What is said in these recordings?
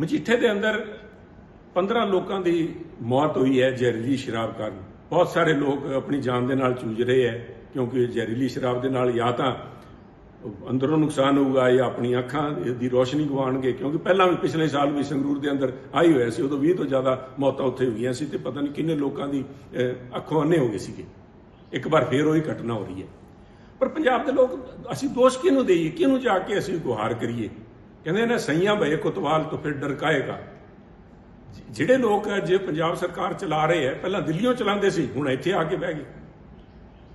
ਮਜੀਠੇ ਦੇ ਅੰਦਰ 15 ਲੋਕਾਂ ਦੀ ਮੌਤ ਹੋਈ ਹੈ ਜ਼ਹਿਰੀਲੀ ਸ਼ਰਾਬ ਕਾਰਨ। ਬਹੁਤ ਸਾਰੇ ਲੋਕ ਆਪਣੀ ਜਾਨ ਦੇ ਨਾਲ ਚੂਝ ਰਹੇ ਹੈ, ਕਿਉਂਕਿ ਜ਼ਹਿਰੀਲੀ ਸ਼ਰਾਬ ਦੇ ਨਾਲ ਜਾਂ ਤਾਂ ਅੰਦਰੋਂ ਨੁਕਸਾਨ ਹੋਊਗਾ ਜਾਂ ਆਪਣੀ ਅੱਖਾਂ ਦੀ ਰੋਸ਼ਨੀ ਗਵਾਉਣਗੇ, ਕਿਉਂਕਿ ਪਹਿਲਾਂ ਵੀ ਪਿਛਲੇ ਸਾਲ ਵੀ ਸੰਗਰੂਰ ਦੇ ਅੰਦਰ ਆਈ ਹੋਇਆ ਸੀ, ਉਦੋਂ 20 ਤੋਂ ਜ਼ਿਆਦਾ ਮੌਤਾਂ ਉੱਥੇ ਹੋਈਆਂ ਸੀ ਤੇ ਪਤਾ ਨਹੀਂ ਕਿੰਨੇ ਲੋਕਾਂ ਦੀ ਅੱਖੋਂ ਅੰਨੇ ਹੋ ਗਏ ਸੀਗੇ। ਇੱਕ ਵਾਰ ਫੇਰ ਉਹੀ ਘਟਨਾ ਹੋ ਰਹੀ ਹੈ। ਪਰ ਪੰਜਾਬ ਦੇ ਲੋਕ, ਅਸੀਂ ਦੋਸ਼ ਕਿਹਨੂੰ ਦੇਈਏ? ਕਿਹਨੂੰ ਜਾ ਕੇ ਅਸੀਂ ਗੁਹਾਰ ਕਰੀਏ? ਕਹਿੰਦੇ ਨੇ ਸਈਆਂ ਭਏ ਕੁਤਵਾਲ ਤੋਂ ਫਿਰ ਡਰਕਾਏਗਾ ਜਿਹੜੇ ਲੋਕ ਜੇ ਪੰਜਾਬ ਸਰਕਾਰ ਚਲਾ ਰਹੇ ਹੈ ਪਹਿਲਾਂ ਦਿੱਲੀੋਂ ਚਲਾਉਂਦੇ ਸੀ ਹੁਣ ਇੱਥੇ ਆ ਕੇ ਬਹਿ ਗਏ।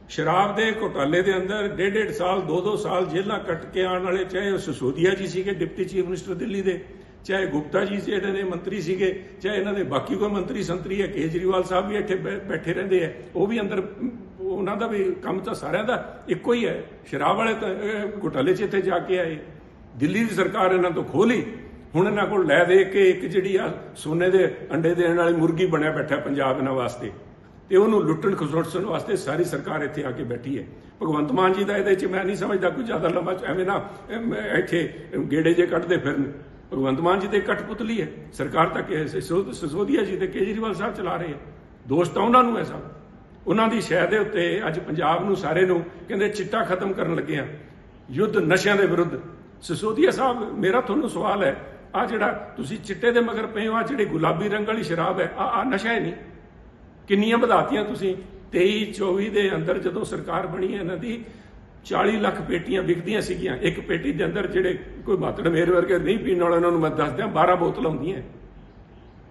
ਸ਼ਰਾਬ ਦੇ ਘੁਟਾਲੇ ਦੇ ਅੰਦਰ ਡੇਢ ਡੇਢ ਸਾਲ ਦੋ ਦੋ ਸਾਲ ਜੇਲ੍ਹਾਂ ਕੱਟ ਕੇ ਆਉਣ ਵਾਲੇ ਚਾਹੇ ਉਹ ਸਸੋਦੀਆ ਜੀ ਸੀਗੇ ਡਿਪਟੀ ਚੀਫ ਮਿਨਿਸਟਰ ਦਿੱਲੀ ਦੇ ਚਾਹੇ ਗੁਪਤਾ ਜੀ ਜਿਹੜੇ ਨੇ ਮੰਤਰੀ ਸੀਗੇ ਚਾਹੇ ਇਹਨਾਂ ਦੇ ਬਾਕੀ ਕੋਈ ਮੰਤਰੀ ਸੰਤਰੀ ਹੈ ਕੇਜਰੀਵਾਲ ਸਾਹਿਬ ਵੀ ਇੱਥੇ ਬੈ- ਬੈਠੇ ਰਹਿੰਦੇ ਆ ਉਹ ਵੀ ਅੰਦਰ ਉਹਨਾਂ ਦਾ ਵੀ ਕੰਮ ਤਾਂ ਸਾਰਿਆਂ ਦਾ ਇੱਕੋ ਹੀ ਹੈ। ਸ਼ਰਾਬ ਵਾਲੇ ਤਾਂ ਅਹ, ਘੁਟਾਲੇ 'ਚ ਇੱਥੇ ਜਾ ਕੇ ਆਏ। ਦਿੱਲੀ ਦੀ ਸਰਕਾਰ ਇਹਨਾਂ ਤੋਂ ਖੋਲੀ ਹੁਣ ਇਹਨਾਂ ਕੋਲ ਲੈ ਦੇ ਕੇ ਇੱਕ ਜਿਹੜੀ ਆ ਸੋਨੇ ਦੇ ਅੰਡੇ ਦੇਣ ਵਾਲੀ ਮੁਰਗੀ ਬਣਿਆ ਬੈਠਾ ਪੰਜਾਬ ਇਹਨਾਂ ਵਾਸਤੇ। ਤੇ ਉਹਨੂੰ ਲੁੱਟਣ ਖਸੋਟਣ ਵਾਸਤੇ ਸਾਰੀ ਸਰਕਾਰ ਇੱਥੇ ਆ ਕੇ ਬੈਠੀ ਹੈ। ਭਗਵੰਤ ਮਾਨ ਜੀ ਦਾ ਇਹਦੇ ਚ ਮੈਂ ਨਹੀਂ ਸਮਝਦਾ ਕੋਈ ਜ਼ਿਆਦਾ ਲੰਬਾ ਐਵੇਂ ਨਾ ਇੱਥੇ ਗੇੜੇ ਜੇ ਕੱਢਦੇ ਫਿਰਨ। ਭਗਵੰਤ ਮਾਨ ਜੀ ਤੇ ਕਠਪੁਤਲੀ ਹੈ। ਸਰਕਾਰ ਤਾਂ ਕਿ ਸਸੋਦੀਆ ਜੀ ਤੇ ਕੇਜਰੀਵਾਲ ਸਾਹਿਬ ਚਲਾ ਰਹੇ ਹੈ। ਦੋਸਤ ਤਾਂ ਉਹਨਾਂ ਨੂੰ ਹੈ ਸਭ। ਉਹਨਾਂ ਦੀ ਸ਼ਹਿ ਦੇ ਉੱਤੇ ਅੱਜ ਪੰਜਾਬ ਨੂੰ ਸਾਰੇ ਨੂੰ ਕਹਿੰਦੇ ਚਿੱਟਾ ਖਤਮ ਕਰਨ ਲੱਗੇ ਆ। ਯੁੱਧ ਨਸ਼ਿਆਂ ਦੇ ਵਿਰੁੱਧ। ਸਸੋਦੀਆ ਸਾਹਿਬ, ਮੇਰਾ ਤੁਹਾਨੂੰ ਸਵਾਲ ਹੈ ਆ ਜਿਹੜਾ ਤੁਸੀਂ ਚਿੱਟੇ ਦੇ ਮਗਰ ਪਏ ਹੋ ਆ ਜਿਹੜੀ ਗੁਲਾਬੀ ਰੰਗ ਵਾਲੀ ਸ਼ਰਾਬ ਹੈ ਆ ਆ ਨਸ਼ਾ ਹੈ ਨਹੀਂ? ਕਿੰਨੀਆਂ ਵਧਾਤੀਆਂ ਤੁਸੀਂ? 23 24 ਦੇ ਅੰਦਰ ਜਦੋਂ ਸਰਕਾਰ ਬਣੀ ਹੈ, ਇਹਨਾਂ ਦੀ 40 ਲੱਖ ਪੇਟੀਆਂ ਵਿਕਦੀਆਂ ਸੀਗੀਆਂ। ਇੱਕ ਪੇਟੀ ਦੇ ਅੰਦਰ ਜਿਹੜੇ ਕੋਈ ਮਾਤੜ ਮੇਰ ਵਰਗੇ ਨਹੀਂ ਪੀਣ ਵਾਲਾ, ਉਹਨਾਂ ਨੂੰ ਮੈਂ ਦੱਸ ਦਿਆਂ 12 ਬੋਤਲਾਂ ਹੁੰਦੀਆਂ।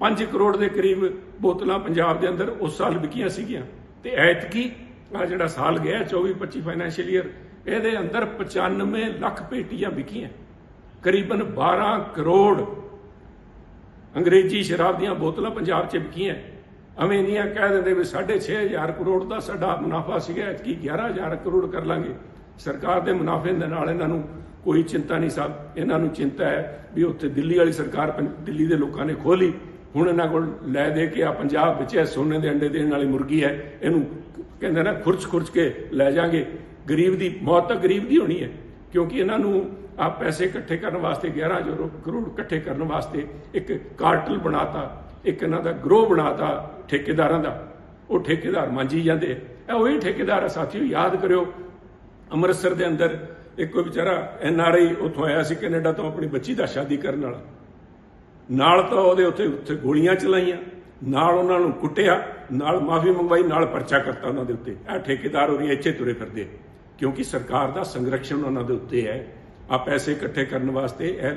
5 ਕਰੋੜ ਦੇ ਕਰੀਬ ਬੋਤਲਾਂ ਪੰਜਾਬ ਦੇ ਅੰਦਰ ਉਸ ਸਾਲ ਵਿਕੀਆਂ ਸੀਗੀਆਂ। ਤੇ ਐਤਕੀ ਆ ਜਿਹੜਾ ਸਾਲ ਗਿਆ 24 25 ਫਾਈਨੈਂਸ਼ੀਅਲ ਈਅਰ ਇਹਦੇ ਅੰਦਰ 95 ਲੱਖ ਪੇਟੀਆਂ ਵਿਕੀਆਂ। ਕਰੀਬਨ 12 ਕਰੋੜ ਅੰਗਰੇਜ਼ੀ ਸ਼ਰਾਬ ਦੀਆਂ ਬੋਤਲਾਂ ਪੰਜਾਬ 'ਚ ਵਿਕੀਆਂ। ਐਵੇਂ ਨਹੀਂ ਕਹਿ ਦਿੰਦੇ ਵੀ 6500 ਕਰੋੜ ਦਾ ਸਾਡਾ ਮੁਨਾਫਾ ਸੀਗਾ, ਐਤਕੀ 11000 ਕਰੋੜ ਕਰ ਲਾਂਗੇ। ਸਰਕਾਰ ਦੇ ਮੁਨਾਫੇ ਦੇ ਨਾਲ ਇਹਨਾਂ ਨੂੰ ਕੋਈ ਚਿੰਤਾ ਨਹੀਂ ਸਭ ਇਹਨਾਂ ਨੂੰ ਚਿੰਤਾ ਹੈ ਵੀ ਉੱਥੇ ਦਿੱਲੀ ਵਾਲੀ ਸਰਕਾਰ ਦਿੱਲੀ ਦੇ ਲੋਕਾਂ ਨੇ ਖੋਲੀ ਹੁਣ ਇਹਨਾਂ ਕੋਲ ਲੈ ਦੇ ਕੇ ਆ ਪੰਜਾਬ ਵਿੱਚ ਇਹ ਸੋਨੇ ਦੇ ਅੰਡੇ ਦੇਣ ਵਾਲੀ ਮੁਰਗੀ ਹੈ। ਇਹਨੂੰ ਕਹਿੰਦੇ ਨਾ ਖੁਰਚ ਖੁਰਚ ਕੇ ਲੈ ਜਾਾਂਗੇ। ਗਰੀਬ ਦੀ, ਮੌਤ ਤਾਂ ਗਰੀਬ ਦੀ ਹੋਣੀ ਹੈ, ਕਿਉਂਕਿ ਇਹਨਾਂ ਨੂੰ ਆ ਪੈਸੇ ਇਕੱਠੇ ਕਰਨ ਵਾਸਤੇ 11 ਜੋ ਕਰੋੜ ਇਕੱਠੇ ਕਰਨ ਵਾਸਤੇ ਇੱਕ ਕਾਰਟਲ ਬਣਾਤਾ, ਇੱਕ ਇਹਨਾਂ ਦਾ ਗਰੋਹ ਬਣਾਤਾ ਠੇਕੇਦਾਰਾਂ ਦਾ। ਉਹ ਠੇਕੇਦਾਰ ਮਾਂਜੀ ਜਾਂਦੇ। ਇਹ ਉਹੀ ਠੇਕੇਦਾਰ ਆ, ਸਾਥੀਓ, ਯਾਦ ਕਰਿਓ, ਅੰਮ੍ਰਿਤਸਰ ਦੇ ਅੰਦਰ ਇੱਕ ਕੋਈ ਵਿਚਾਰਾ ਐਨ ਆਰ ਆਈ ਉੱਥੋਂ ਆਇਆ ਸੀ ਕੈਨੇਡਾ ਤੋਂ ਆਪਣੀ ਬੱਚੀ ਦਾ ਸ਼ਾਦੀ ਕਰਨ ਵਾਲਾ। ਨਾਲ ਤਾਂ ਉਹਦੇ ਉੱਥੇ ਉੱਥੇ ਗੋਲੀਆਂ ਚਲਾਈਆਂ, ਨਾਲ ਉਹਨਾਂ ਨੂੰ ਕੁੱਟਿਆ, ਨਾਲ ਮਾਫੀ ਮੰਗਵਾਈ, ਨਾਲ ਪਰਚਾ ਕਰਤਾ ਉਹਨਾਂ ਦੇ ਉੱਤੇ। ਇਹ ਠੇਕੇਦਾਰ ਹੋਰੀ ਇੱਥੇ ਤੁਰੇ ਫਿਰਦੇ ਕਿਉਂਕਿ ਸਰਕਾਰ ਦਾ ਸੰਰਕਸ਼ਣ ਉਹਨਾਂ ਦੇ ਉੱਤੇ ਹੈ। ਆ ਪੈਸੇ ਇਕੱਠੇ ਕਰਨ ਵਾਸਤੇ ਇਹ